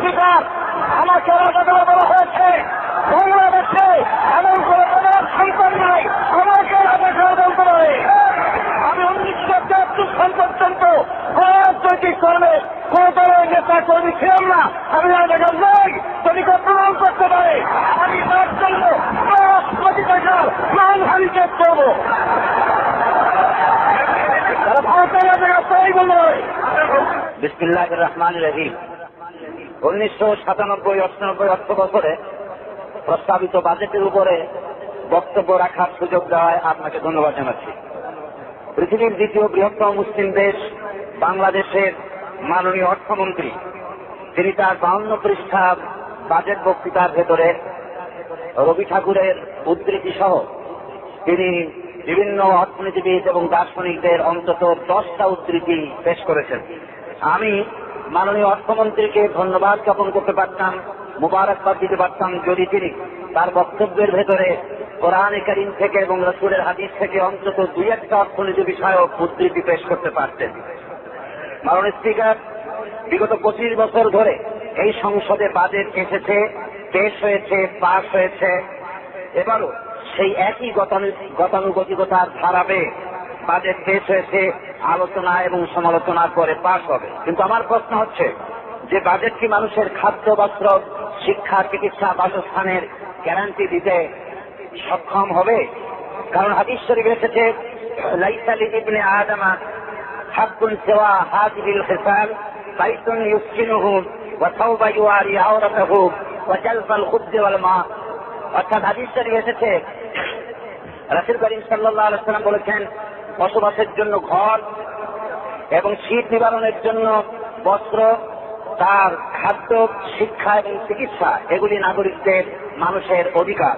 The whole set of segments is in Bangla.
স্পিকার আমাকে রাজাকার বলা হয়েছে। বাংলাদেশে এমন কোন প্রধান সন্তান নাই আমাকে রাজাকার বলতে পারে আমি উনিশশো তেয়াত্তর সাল পর্যন্ত রাজনৈতিক কর্মে কোন দলের নেতা কর্মী ছিলাম না। আমি রাজাকার নই যদি প্রমাণ করতে পারে, আমি তার জন্য কোটি টাকার মানহানিকে করব। তারা ভারতের রাজাকার রহিম। উনিশশো সাতানব্বই অষ্টানব্বই অর্থ বছরে প্রস্তাবিত বাজেটের উপরে বক্তব্য রাখার সুযোগ দেওয়ায় আপনাকে ধন্যবাদ জানাচ্ছি। পৃথিবীর দ্বিতীয় বৃহত্তম মুসলিম দেশ বাংলাদেশের মাননীয় অর্থমন্ত্রী, তিনি তার বাউন্ন পৃষ্ঠা বাজেট বক্তৃতার ভেতরে রবি ঠাকুরের উদ্ধৃতি সহ তিনি বিভিন্ন অর্থনীতিবিদ এবং দার্শনিকদের অন্তত দশটা উদ্ধৃতি পেশ করেছেন। আমি মাননীয় অর্থমন্ত্রীকে ধন্যবাদ জ্ঞাপন করতে পারতাম, মুবারকবাদ দিতে পারতাম যদি তিনি তার বক্তব্যের ভেতরে কোরআন করিম থেকে এবং রসুলের হাদিস থেকে অন্তত দুই একটা অর্থনীতি বিষয়ক উদ্ধৃতি পেশ করতে পারতেন। মাননীয় স্পিকার, বিগত পঁচিশ বছর ধরে এই সংসদে বাজেট এসেছে, পেশ হয়েছে, পাশ হয়েছে। এবারও সেই একই গতানু- গতানুগতিকতার ধারাবে বাজেট পেশ হয়েছে আলোচনা এবং সমালোচনার পরে পাশ হবে। কিন্তু আমার প্রশ্ন হচ্ছে, যে বাজেট কি মানুষের খাদ্য, বস্ত্র, শিক্ষা, চিকিৎসা, বাসস্থানের গ্যারান্টি দিতে সক্ষম হবে? কারণ হাদিস শরীফ এসেছে লাইসালি ইবনে আদামা হাক্কুন সেওয়া হাজিবিল মা। অর্থাৎ হাদিস শরীফ এসেছে, রাসূল করিম সাল্লাল্লাহু আলাইহি বলেছেন বসবাসের জন্য ঘর এবং শীত নিবারণের জন্য বস্ত্র, তার খাদ্য, শিক্ষা এবং চিকিৎসা, এগুলি নাগরিকদের মানুষের অধিকার।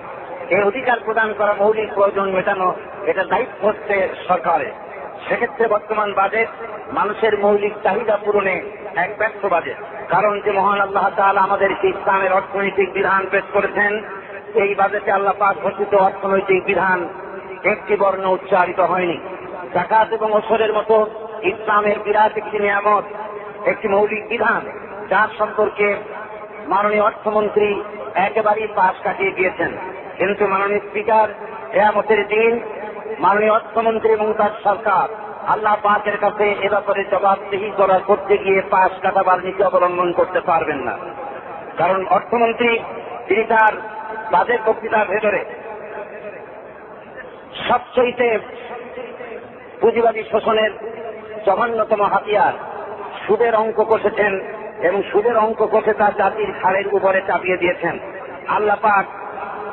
এই অধিকার প্রদান করা মৌলিক প্রয়োজন মেটানো এটা দায়িত্ব হচ্ছে সরকারের। সেক্ষেত্রে বর্তমান বাজেট মানুষের মৌলিক চাহিদা পূরণে এক ব্যর্থ বাজেট। কারণ যে মহান আল্লাহ তাআলা আমাদের ইসলামের অর্থনৈতিক বিধান পেশ করেছেন, এই বাজেটে আল্লাহ পাক ঘোষিত অর্থনৈতিক বিধান একটি বর্ণ উচ্চারিত হয়নি। জাকাত এবং ওসরের মতো ইসলামের বিরাট একটি নিয়ামত, একটি মৌলিক বিধান, যার সম্পর্কে মাননীয় অর্থমন্ত্রী একেবারেই পাশ কাটিয়ে গিয়েছেন। কিন্তু মাননীয় স্পিকার, কেয়ামতের দিন মাননীয় অর্থমন্ত্রী এবং তার সরকার আল্লাহ পাকের কাছে এ ব্যাপারে জবাবদিহি করার করতে গিয়ে পাশ কাটাবার নীতি অবলম্বন করতে পারবেন না। কারণ অর্থমন্ত্রী, তিনি তার বাজেট বক্তৃতার ভেতরে সবচেয়ে পুঁজিবাদী শোষণের জঘন্যতম হাতিয়ার। সুদের অঙ্ক কষেছেন এবং সুদের অঙ্ক কষে তার জাতির ঘাড়ের উপরে চাপিয়ে দিয়েছেন। আল্লাহ পাক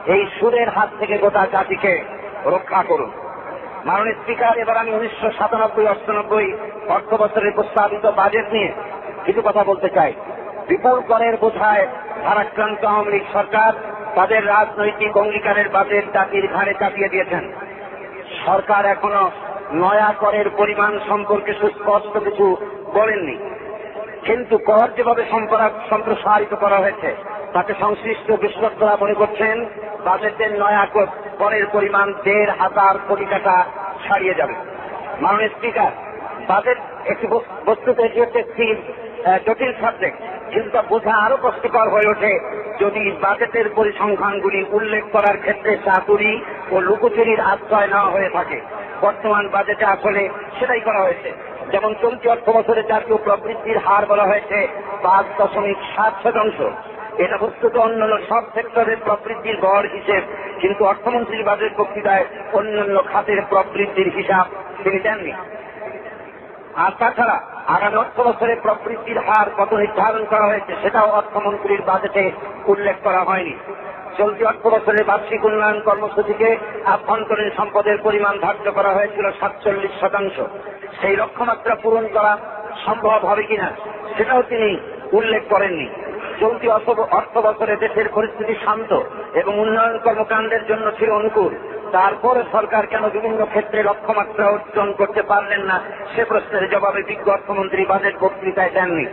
এই সুদের হাত থেকে গোটা জাতিকে রক্ষা করুন। মাননীয় স্পিকার, এবার আমি উনিশশো সাতানব্বই, অষ্টানব্বই অর্থ বছরের প্রস্তাবিত বাজেট নিয়ে কিছু কথা বলতে চাই। বিপুল করের বোঝায় ভারাক্রান্ত আওয়ামী লীগ সরকার তাদের রাজনৈতিক অঙ্গীকারের বাজেট জাতির ঘাড়ে চাপিয়ে দিয়েছেন। সরকার এখনও নয়া করের পরিমাণ সম্পর্কে সুস্পষ্ট কিছু বলেননি। কিন্তু কর যেভাবে সম্পরা- সম্প্রসারিত করা হয়েছে তাতে সংশ্লিষ্ট বিশেষজ্ঞরা মনে করছেন বাজেটের নয়া কর- করের পরিমাণ দেড় হাজার কোটি টাকা ছাড়িয়ে যাবে। মাননীয় স্পিকার বাজেট একটি বস- বস্তুতে এটি হচ্ছে আহ, জটিল সাবজেক্ট কিন্তু বোঝা আরও কষ্টকর হয়ে ওঠে, যদি বাজেটের পরিসংখ্যানগুলি উল্লেখ করার ক্ষেত্রে চাতুরি ও লুকোচুরির আশ্রয় নেওয়া হয়ে থাকে। বর্তমান বাজেটে আসলে সেটাই করা হয়েছে। যেমন চলতি অর্থ বছরে জাতীয় প্রবৃদ্ধির হার বলা হয়েছে পাঁচ দশমিক সাত শতাংশ। এটা বস্তুত অন্যান্য সব সেক্টরের প্রবৃদ্ধির গড় হিসেব, কিন্তু অর্থমন্ত্রীর বাজেট বক্তৃতায় অন্যান্য খাতের প্রবৃদ্ধির হিসাব তিনি দেননি। আর তাছাড়া আগামী অর্থ বছরে প্রবৃদ্ধির হার কত নির্ধারণ করা হয়েছে সেটাও অর্থমন্ত্রীর বাজেটে উল্লেখ করা হয়নি। চলতি অর্থ বছরের বার্ষিক উন্নয়ন কর্মসূচিকে আভ্যন্তরীণ সম্পদের পরিমাণ ধার্য করা হয়েছিল সাতচল্লিশ শতাংশ। সেই লক্ষ্যমাত্রা পূরণ করা সম্ভব হবে কিনা সেটাও তিনি উল্লেখ করেননি। চলতি অর্থ বছরে দেশের পরিস্থিতি শান্ত এবং উন্নয়ন কর্মকাণ্ডের জন্য ছিল অনুকূল। তারপরে সরকার কেন বিভিন্ন ক্ষেত্রে লক্ষ্যমাত্রা অর্জন করতে পারলেন না? সে প্রশ্নের জবাবে বিজ্ঞ অর্থমন্ত্রী বাজেট বক্তৃতায় দেননি।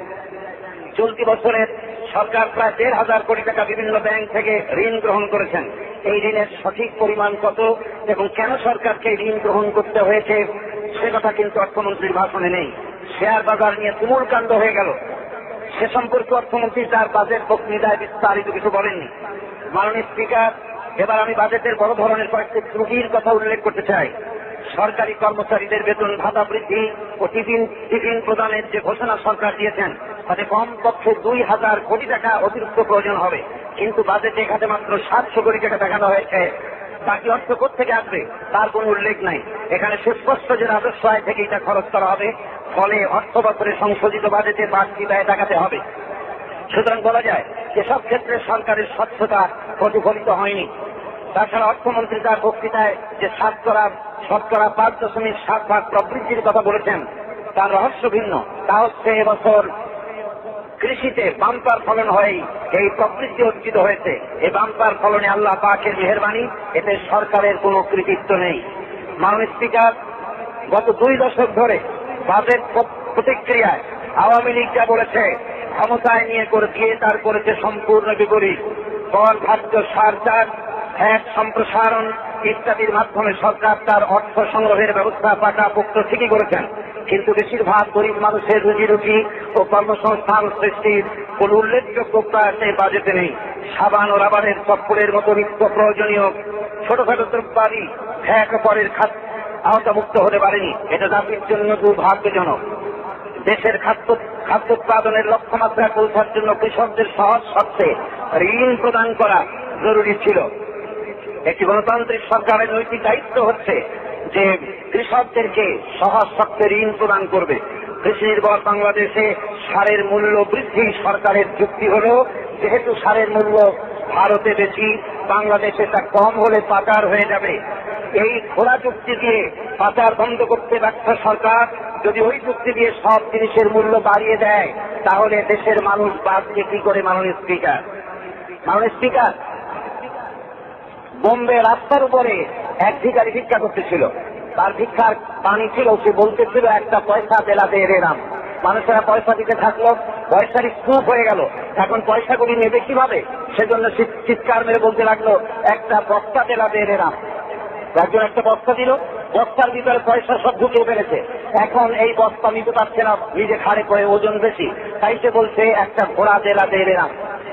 চলতি বছরের সরকার প্রায় দেড় হাজার কোটি টাকা বিভিন্ন ব্যাংক থেকে ঋণ গ্রহণ করেছেন। এই ঋণের সঠিক পরিমাণ কত এবং কেন সরকারকে ঋণ গ্রহণ করতে হয়েছে, সে কথা কিন্তু অর্থমন্ত্রীর ভাষণে নেই। শেয়ার বাজার নিয়ে তুমুল কাণ্ড হয়ে গেল। সে সম্পর্কে অর্থমন্ত্রী তার বাজেট বক্তৃতায় বিস্তারিত কিছু বলেননি। মাননীয় স্পিকার এবার আমি বাজেটের বড় ধরনের কয়েকটি ত্রুটির কথা উল্লেখ করতে চাই। সরকারি কর্মচারীদের বেতন ভাতা বৃদ্ধি ও টিফিন টিফিন প্রদানের যে ঘোষণা সরকার দিয়েছেন, তাতে কমপক্ষে দুই হাজার কোটি টাকা অতিরিক্ত প্রয়োজন হবে। কিন্তু বাজেটে এখানে মাত্র সাতশো কোটি টাকা দেখানো হয়েছে। বাকি অর্থ থেকে আসবে, তার কোনো উল্লেখ নাই। এখানে সুস্পষ্ট যে রাজস্ব আয় থেকে এটা খরচ করা হবে, ফলে অর্থ বছরে সংশোধিত বাজেটে বাড়তি ব্যয় দেখাতে হবে। সুতরাং বলা যায়, এসব ক্ষেত্রে সরকারের স্বচ্ছতা প্রতিফলিত হয়নি। তাছাড়া অর্থমন্ত্রী তার বক্তৃতায় যে শতকরা শতকরা পাঁচ দশমিক সাত ভাগ প্রবৃদ্ধির কথা বলেছেন, তার রহস্য ভিন্ন। তা হচ্ছে এবছর কৃষিতে বাম্পার ফলন হয়েই এই প্রবৃদ্ধি অর্জিত হয়েছে। এই বাম্পার ফলনে আল্লাহ পাকের মেহরবানি, এতে সরকারের কোনো কৃতিত্ব নেই। মাননীয় স্পিকার, গত দুই দশক ধরে বাজেট প্রতিক্রিয়ায় আওয়ামী লীগ যা বলেছে, ক্ষমতায় নিয়ে করে দিয়ে তার করেছে সম্পূর্ণ বিপরীত কর খাদ্য, সার, চাষ ভ্যাট সম্প্রসারণ ইত্যাদির মাধ্যমে সরকার তার অর্থ সংগ্রহের ব্যবস্থা পাকা পোক্ত ঠিকই করেছেন। কিন্তু বেশিরভাগ গরিব মানুষের রুজি রুটি ও কর্মসংস্থান সৃষ্টির কোন উল্লেখযোগ্য প্রয়াস বাজেটে নেই। সাবান ও রাবারের চপ্পলের মতো নিত্য প্রয়োজনীয় ছোটখাটো দ্রব্যাদি ভ্যাট পরের খাত আওতামুক্ত হতে পারেনি। এটা জাতির জন্য দুর্ভাগ্যজনক। দেশের খাদ্য খাদ্য উৎপাদনের লক্ষ্যমাত্রা পৌঁছার জন্য কৃষকদের সহজ শর্তে ঋণ প্রদান করা জরুরি ছিল। একটি গণতান্ত্রিক সরকারের নৈতিক দায়িত্ব হচ্ছে যে কৃষকদেরকে সহজ শর্তে ঋণ প্রদান করবে। কৃষি নির্ভর বাংলাদেশে সারের মূল্য বৃদ্ধি সরকারের যুক্তি হল, যেহেতু সারের মূল্য ভারতে বেশি, বাংলাদেশে তা কম হলে পাচার হয়ে যাবে। এই খোলা চুক্তি দিয়ে পাচার বন্ধ করতে ব্যর্থ সরকার যদি ওই চুক্তি দিয়ে সব জিনিসের মূল্য বাড়িয়ে দেয়, তাহলে দেশের মানুষ বাঁচবে কি করে, মাননীয় স্পিকার? মাননীয় স্পিকার বোম্বে রাস্তার উপরে এক ভিখারি ভিক্ষা করতেছিল। তার ভিক্ষার পানি ছিল, সে বলতেছিল, একটা পয়সা দেলাতে এরাম মানুষেরা পয়সা দিতে থাকল পয়সার স্তূপ হয়ে গেল। এখন পয়সাগুলি নেবে কীভাবে? সেজন্য চিৎকার মেরে বলতে লাগল, একটা বস্তা দেলাতে এরাম একজন একটা বস্তা দিল, বস্তার ভিতরে পয়সা সব ঢুকিয়ে ফেলেছে। এখন এই বস্তা নিতে পারছে না, নিজে খাড়ে করে ওজন বেশি। তাই সে বলছে, একটা ঘোড়া দেলা দিয়ে এলাম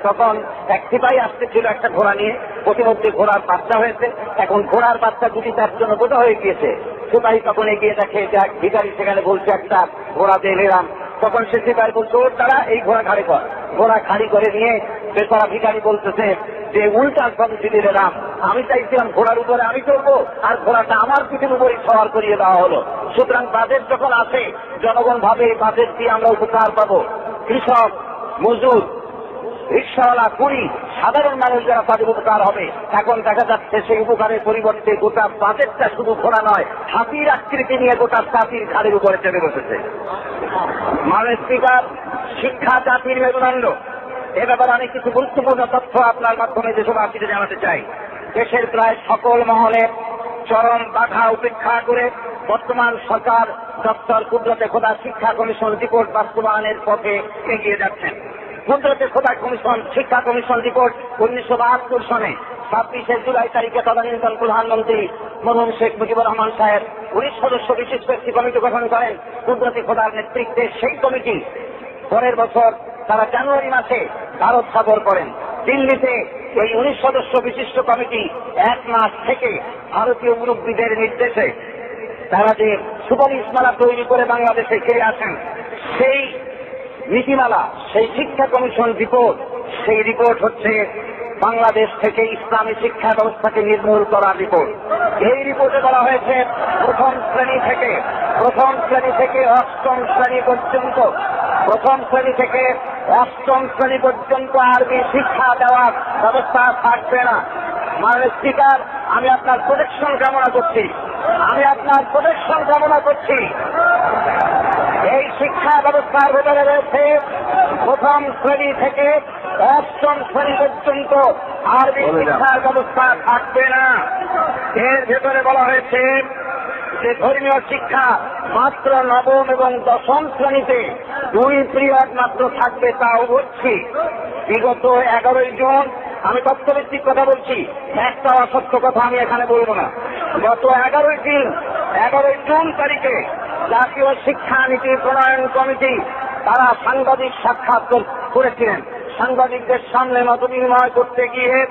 তখন এক সিপাহী আসতেছিল একটা ঘোড়া নিয়ে। প্রতিমধ্যে ঘোড়ার বাচ্চা হয়েছে। এখন ঘোড়ার বাচ্চা দুটি তার জন্য বোঝা হয়ে গিয়েছে, সিপাহী তখন এগিয়ে দেখে যে এক ভিখারি সেখানে বলছে, একটা ঘোড়া দিয়ে এলাম তখন সে সিপাহী বলছে, ওর দ্বারা এই ঘোড়া খাড়ি কর। ঘোড়া খাড়ি করে নিয়ে বেচারা ভিখারি বলতেছে, যে উল্টা পদ্ধতি এলাম আমি চাইছিলাম ঘোড়ার উপরে আমি চলবো আর ঘোড়াটা আমার পিঠের উপরে সওয়ার করিয়ে দেওয়া হলো। সুতরাং বাজেট যখন আসে জনগণ ভাবে এই বাজেট দিয়ে আমরা উপকার পাবো। কৃষক মজুর রিক্সাওয়ালা কুড়ি, সাধারণ মানুষ যারা তাদের উপকার হবে। এখন দেখা যাচ্ছে সেই উপকারের পরিবর্তে গোটা বাজেটটা শুধু ঘোরা নয়, হাতির আকৃতি নিয়ে গোটা জাতির ঘাড়ের উপরে চেপে বসেছে। মাননীয় স্পিকার, শিক্ষা জাতির মেরুদণ্ড এ ব্যাপারে আমি কিছু গুরুত্বপূর্ণ তথ্য আপনার মাধ্যমে দেশবাসীকে জানাতে চাই। দেশের প্রায় সকল মহলে চরম বাধা উপেক্ষা করে বর্তমান সরকার ডক্টর কুদরতে খোদা শিক্ষা কমিশন রিপোর্ট বাস্তবায়নের পথে এগিয়ে যাচ্ছেন। কুদরতে খোদা কমিশন, শিক্ষা কমিশন রিপোর্ট উনিশশো বাহাত্তর সনে ছাব্বিশে জুলাই তারিখে তদানীন্তন প্রধানমন্ত্রী মরহুম শেখ মুজিবুর রহমান সাহেব, উনিশ সদস্য বিশিষ্ট একটি কমিটি গঠন করেন। কুদরতি খোদার নেতৃত্বে সেই কমিটি পরের বছর তারা জানুয়ারি মাসে ভারত সফর করেন। দিল্লিতে এই উনিশ সদস্য বিশিষ্ট কমিটি এক মাস থেকে ভারতীয় মুরব্বীদের নির্দেশে তারা যে সুপারিশমালা তৈরি করে বাংলাদেশে ফিরে আসেন, সেই নীতিমালা, সেই শিক্ষা কমিশন রিপোর্ট, সেই রিপোর্ট হচ্ছে বাংলাদেশ থেকে ইসলামী শিক্ষা ব্যবস্থাকে নির্মূল করার রিপোর্ট। এই রিপোর্টে বলা হয়েছে, প্রথম শ্রেণি থেকে, প্রথম শ্রেণি থেকে অষ্টম শ্রেণি পর্যন্ত, প্রথম শ্রেণি থেকে অষ্টম শ্রেণি পর্যন্ত আরবি শিক্ষা দেওয়ার ব্যবস্থা থাকবে না। মাননীয় স্পিকার, আমি আপনার প্রোটেকশন কামনা করছি। আমি আপনার প্রোটেকশন কামনা করছি। এই শিক্ষা ব্যবস্থার ভেতরে রয়েছে প্রথম শ্রেণি থেকে অষ্টম শ্রেণি পর্যন্ত আরবি শিক্ষার ব্যবস্থা থাকবে না। এর ভেতরে বলা হয়েছে যে ধর্মীয় শিক্ষা মাত্র নবম এবং দশম শ্রেণীতে দুই পিরিয়ড মাত্র থাকবে তাও বলছি বিগত এগারোই জুন আমি তথ্যভিত্তিক কথা বলছি একটা অসত্য কথা আমি এখানে বলব না। গত এগারোই দিন এগারোই জুন তারিখে জাতীয় শিক্ষানীতি প্রণয়ন কমিটি, তারা সাংবাদিক সাক্ষাৎ করেছিলেন। সাংবাদিকদের সামনে মত বিনিময় করতে গিয়ে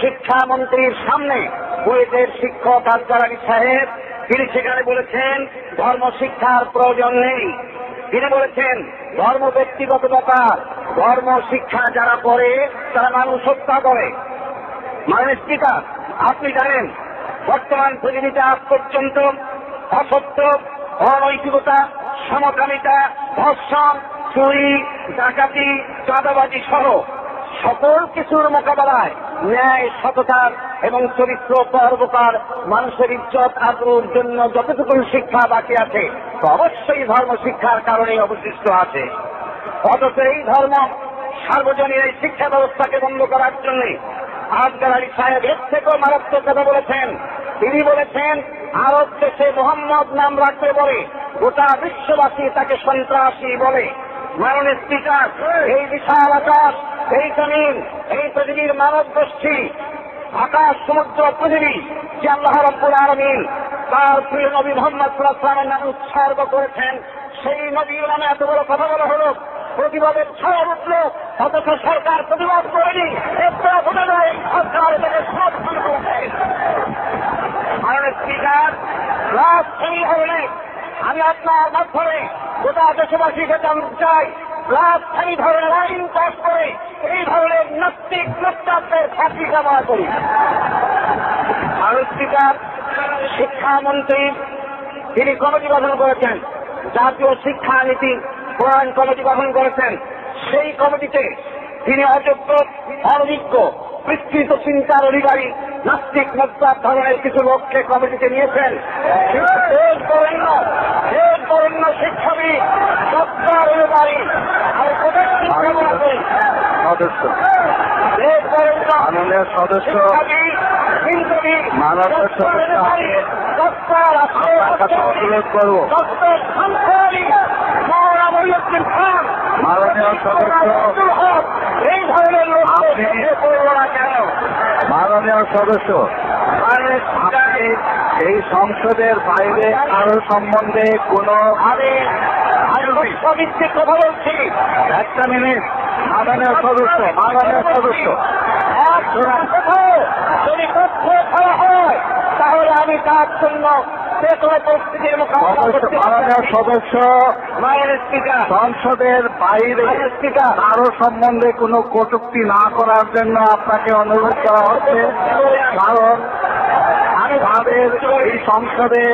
শিক্ষামন্ত্রীর সামনে বুয়েটের শিক্ষক আজগারানি সাহেব তিনি সেখানে বলেছেন, ধর্ম শিক্ষার প্রয়োজন নেই। তিনি বলেছেন, ধর্ম ব্যক্তিগত ব্যাপার, ধর্ম শিক্ষা যারা করে, তারা মানুষ হত্যা করে। মানে স্পিকার, আপনি জানেন, বর্তমান পৃথিবীতে আজ পর্যন্ত অসত্য অনৈতিকতা, সমকামিতা, ধর্ষণ, চুরি, ডাকাতি, চাঁদাবাজি সহ সকল কিছুর মোকাবেলায় ন্যায়, সততার এবং চরিত্র পরোপকার মানুষের ইজ্জত আগ্রহের জন্য যতটুকু শিক্ষা বাকি আছে, অবশ্যই ধর্ম শিক্ষার কারণেই অবশিষ্ট আছে। অথচ এই ধর্ম সার্বজনীন এই শিক্ষা ব্যবস্থাকে বন্ধ করার জন্য আজকাল আলী সাহেব এর থেকেও মারাত্মক কথা বলেছেন। তিনি বলেছেন আরব দেশে মোহাম্মদ নাম রাখতে বলে, গোটা বিশ্ববাসী তাকে সন্ত্রাসী বলে। মাননীয় স্পিকার, এই বিশাল আকাশ, এই জমিন, এই পৃথিবীর মানব গোষ্ঠী, আকাশ, সমুদ্র, পৃথিবী, যে আল্লাহ রব্বুল আলমিন তার প্রিয় নবী মোহাম্মদ সাল্লাহামের নামে উৎসর্গ করেছেন, সেই নবীর নামে এত বড় কথা বলা হলো প্রতিবাদের ছায়া উঠল, অথচ সরকার প্রতিবাদ করেনি একটা ভোটে দেয় সরকার এটাকে সমর্থন করেছে মাননীয় স্পিকার রাত এই ধরনের। আমি আপনার মাধ্যমে গোটা দেশবাসীকে জানতে চাই রাত এই ধরনের আইন পাশ করে এই ধরনের নাস্তিক নাস্তাদের ফাঁসি কামনা করি। ভারত স্পিকার, শিক্ষামন্ত্রী তিনি কমিটি গঠন করেছেন, জাতীয় শিক্ষানীতি প্রণয়ন কমিটি গঠন করেছেন, সেই কমিটিতে তিনি অযোগ্য অনভিজ্ঞ বিস্তৃত চিন্তার অধিকারী নাস্তিক মদ্দার ধরনের কিছু লোককে কমিটিতে নিয়েছেন। বরেণ্য বরেণ্য শিক্ষাবিদ সত্তার অধিকারী আর কোথায় সদস্য। দেশ বরেণ্য মাননীয় সদস্য শিক্ষাবিদ সদস্য আপনার কাছে অনুরোধ করব। মাননীয় সদস্য। এই ধরনের লোক করব না কেন? মাননীয় সদস্য। আপনি এই সংসদের বাইরে কারও সম্বন্ধে কোনো আমি আমি কথা বলছি। একটা মিনিট। মাননীয় সদস্য মাননীয় সদস্য। যদি তথ্য হয় তাহলে আমি তার জন্য সদস্য সংসদের বাইরে কারও সম্বন্ধে কোনো কটুক্তি না করার জন্য আপনাকে অনুরোধ করা হচ্ছে। কারণ তাদের এই সংসদে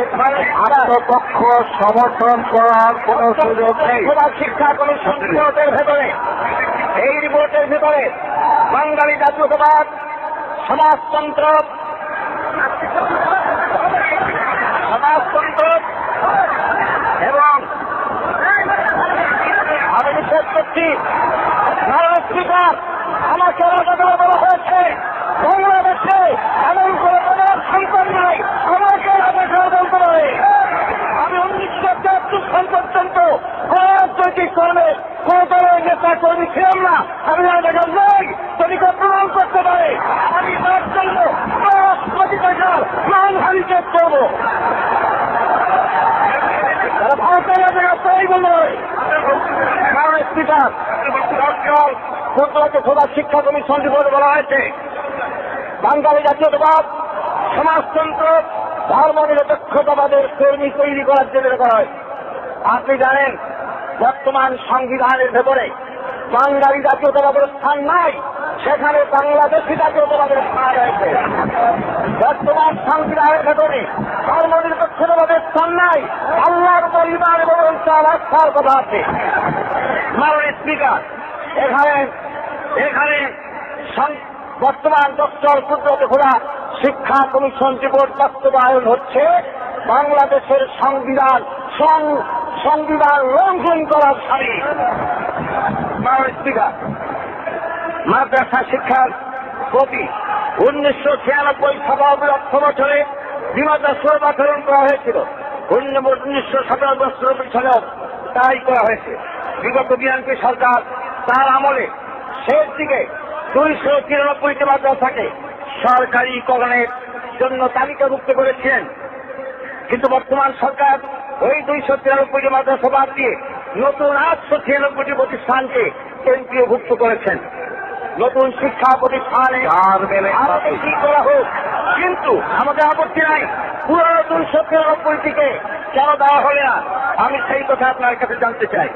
আত্মপক্ষ সমর্থন করার কোনো সুযোগ নেই। এই রিপোর্টের ভেতরে বাঙালি জাতীয়তাবাদ, সমাজতন্ত্র এবং আমি বিশ্বাস করছি ভারত স্পিকার আমাকে আলাদা বলা হয়েছে। বাংলাদেশে এমন করে কোনো সন্তান নাই। আমাকে আলাদা ষড়যন্ত্র নয়। আমি উনিশশো তেয়াত্তর সাল পর্যন্ত কর্মে কোন দলের নেতা কর্মী ছিলাম না। আমি আলাদা নই যদি কেউ প্রমাণ করতে পারে আমি তার জন্য দশ কোটি টাকার প্রাণহানি চেক করব তারা ভারতের জায়গা তাই নয় কারণ স্পিকার সরকার ক্ষুদ্রকে সদা শিক্ষা কমিশন রিপোর্ট বলা হয়েছে। বাঙালি জাতীয়তাবাদ, সমাজতন্ত্র, ধর্ম নিরপেক্ষতাবাদের কর্মী তৈরি করার জন্য করা হয়। আপনি জানেন, বর্তমান সংবিধানের ভেতরে বাঙালি জাতীয়তাবাদের স্থান নাই, সেখানে বাংলাদেশি জাতীয়তাবাদের স্থান রয়েছে। বর্তমান সংবিধানের ভেতরে ধর্ম নিরপেক্ষতাবাদের স্থান নাই আল্লাহর পরিবার এবং তার আস্থার কথা আছে। মাননীয় স্পিকার, এখানে এখানে বর্তমান ডক্টর কুদরত ঘোড়া শিক্ষা কমিশন রিপোর্ট বাস্তবায়ন হচ্ছে। বাংলাদেশের সংবিধান সংবিধান লঙ্ঘন করার সারি। মাননীয় স্পিকার, মাদ্রাসা শিক্ষার প্রতি উনিশশো ছিয়ানব্বই সভাপতি অর্থ বছরে বিমাদ্রাসা বাকরণ করা হয়েছিল। উনিশশো সাতানব্বই সালেও তাই করা হয়েছে। বিগত বিএনপি সরকার তার আমলে শেষ দিকে দুইশো তিরানব্বইটি মাদ্রাসাকে সরকারিকরণের জন্য তালিকাভুক্ত করেছিলেন। কিন্তু বর্তমান সরকার ওই দুইশো তিরানব্বইটি মাদ্রাসা বাদ দিয়ে নতুন আটশো ছিয়ানব্বইটি প্রতিষ্ঠানকে কেন্দ্রীয়ভুক্ত করেছেন। নতুন শিক্ষা প্রতিষ্ঠানে মেলে করা হোক? কিন্তু আমাদের আপত্তি নাই। পুরো দুইশো তিরানব্বইটিকে কেন দেওয়া হবে না? আমি সেই কথা আপনার কাছে জানতে চাই।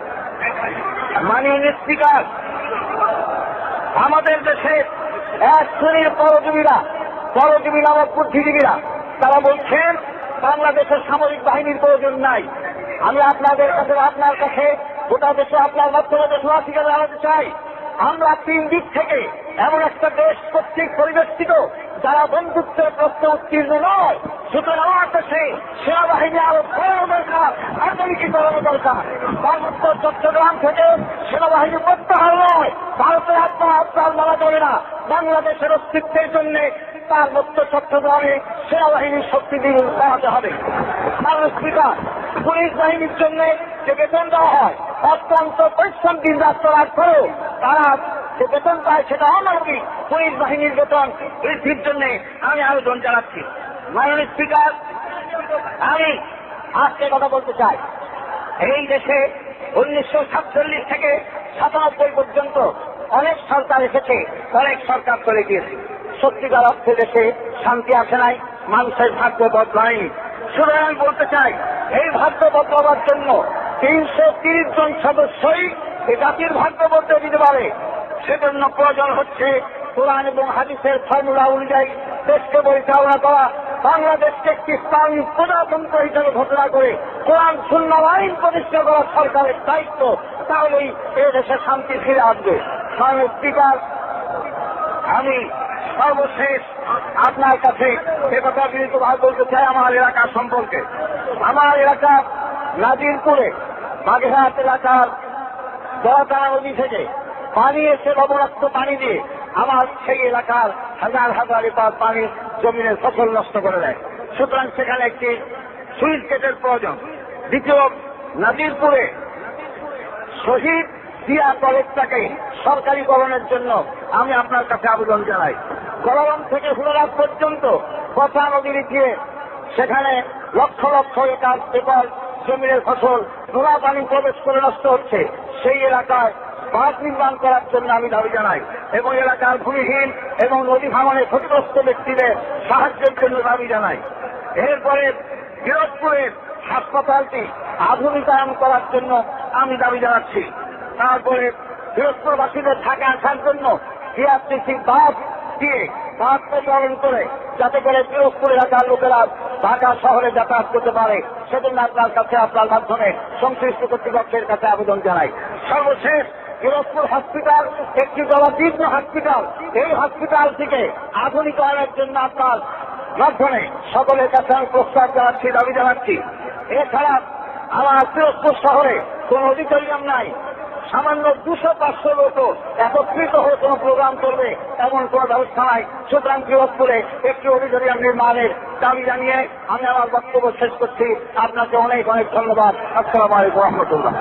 মাননীয় স্পিকার আমাদের দেশে এক শ্রেণির পরজীবীরা পরজীবী নামক বুদ্ধিজীবীরা তারা বলছেন বাংলাদেশের সামরিক বাহিনীর প্রয়োজন নাই। আমি আপনাদের কাছে আপনার কাছে গোটা দেশে আপনার মাধ্যমে দেশবাসীকে জানাতে চাই। আমরা তিন দিক থেকে এমন একটা দেশ কর্তৃক পরিবেষ্টিত, যারা বন্ধুত্বের প্রশ্নে উত্তীর্ণ নয়। সুতরাং আমার দেশে সেনাবাহিনী আরও বড় দরকার আধুনিকীকরণ দরকার। পার্বত্য চট্টগ্রাম থেকে সেনাবাহিনী প্রত্যাহার নয়। ভারতের আত্মা আত্মার মারা যাবে না। বাংলাদেশের অস্তিত্বের জন্য পার্বত্য চট্টগ্রামে সেনাবাহিনীর শক্তি দিয়ে বাড়াতে হবে। মানুষ পুলিশ বাহিনীর জন্য যে বেতন দেওয়া হয়, অত্যন্ত পরিশ্রম দিন রাত করার পরেও তারা যে বেতন পায় সেটা অমানবিক পুলিশ বাহিনীর বেতন বৃদ্ধির জন্য আমি আবেদন জানাচ্ছি। মাননীয় স্পিকার, আমি আজকে কথা বলতে চাই। এই দেশে উনিশশো সাতচল্লিশ থেকে সাতানব্বই পর্যন্ত অনেক সরকার এসেছে, অনেক সরকার চলে গিয়েছে। সত্যিকার অর্থে দেশে শান্তি আসে নাই, মানুষের ভাগ্য বদলায়নি। সুতরাং আমি বলতে চাই এই ভাগ্য বদলাবার জন্য তিনশো তিরিশ জন সদস্যই এই জাতির ভাগ্য বদলে দিতে পারে। সেজন্য প্রয়োজন হচ্ছে কোরআন এবং হাদিসের ফর্মুলা অনুযায়ী দেশকে পরিচালনা করা, বাংলাদেশকে একটি ইসলামী প্রজাতন্ত্র হিসেবে ঘোষণা করে কোরআন শূন্য আইন প্রতিষ্ঠা করা সরকারের দায়িত্ব, তাহলেই এ দেশে শান্তি ফিরে আসবে। মাননীয় স্পিকার, আমি সর্বশেষ আপনার কাছে এ কথা বিনীত ভাবে বলতে চাই আমার এলাকা সম্পর্কে। আমার এলাকা নাজিরপুরে, বাগেরহাট এলাকার বড়তারা নদী থেকে পানি এসে লবণাক্ত পানি দিয়ে আমার সেই এলাকার হাজার হাজার একর পানির জমিনের ফসল নষ্ট করে দেয়। সুতরাং সেখানে একটি সুইচ গেটের প্রয়োজন। দ্বিতীয়, নাজিরপুরে শহীদ দিয়া কলেজটাকে সরকারিকরণের জন্য আমি আপনার কাছে আবেদন জানাই। গরম থেকে হুড়ারাত পর্যন্ত কথা নদীর গিয়ে সেখানে লক্ষ লক্ষ একর একর জমিনের ফসল নোনা পানি প্রবেশ করে নষ্ট হচ্ছে। সেই এলাকায় বাঁধ নির্মাণ করার জন্য আমি দাবি জানাই। এবং এলাকার ভূমিহীন এবং নদী ভাঙনে ক্ষতিগ্রস্ত ব্যক্তিদের সাহায্যের জন্য দাবি জানাই। এরপরে বিরোধপুরের হাসপাতালটি আধুনিকায়ন করার জন্য আমি দাবি জানাচ্ছি। তারপরে বৃহস্পতিবাসীদের থাকা আসার জন্য বাস দিয়ে বাস প্রচলন করে যাতে করে পিরোজপুর এলাকার লোকেরা ঢাকা শহরে যাতায়াত করতে পারে। সেজন্য আপনার কাছে আপনার মাধ্যমে সংশ্লিষ্ট কর্তৃপক্ষের কাছে আবেদন জানাই। সর্বশেষ পিরোজপুর হসপিটাল, একটি জলাতীর্ণ হসপিটাল। এই হসপিটাল থেকে আধুনিকায়নের জন্য আপনার মাধ্যমে সকলের কাছে আমি প্রস্তাব জানাচ্ছি, দাবি জানাচ্ছি। এছাড়া আমার পিরোজপুর শহরে কোন অডিটোরিয়াম নাই। সামান্য দুশো পাঁচশো লোক একত্রিত হয়ে কোনো প্রোগ্রাম করবে, এমন কোন ব্যবস্থা নাই। সুতরাং বৃহস্পরে একটি অডিটোরিয়াম নির্মাণের দাবি জানিয়ে আমি আমার বক্তব্য শেষ করছি। আপনাকে অনেক অনেক ধন্যবাদ। আসসালাম আলাইকুম রহমতুল্লাহ।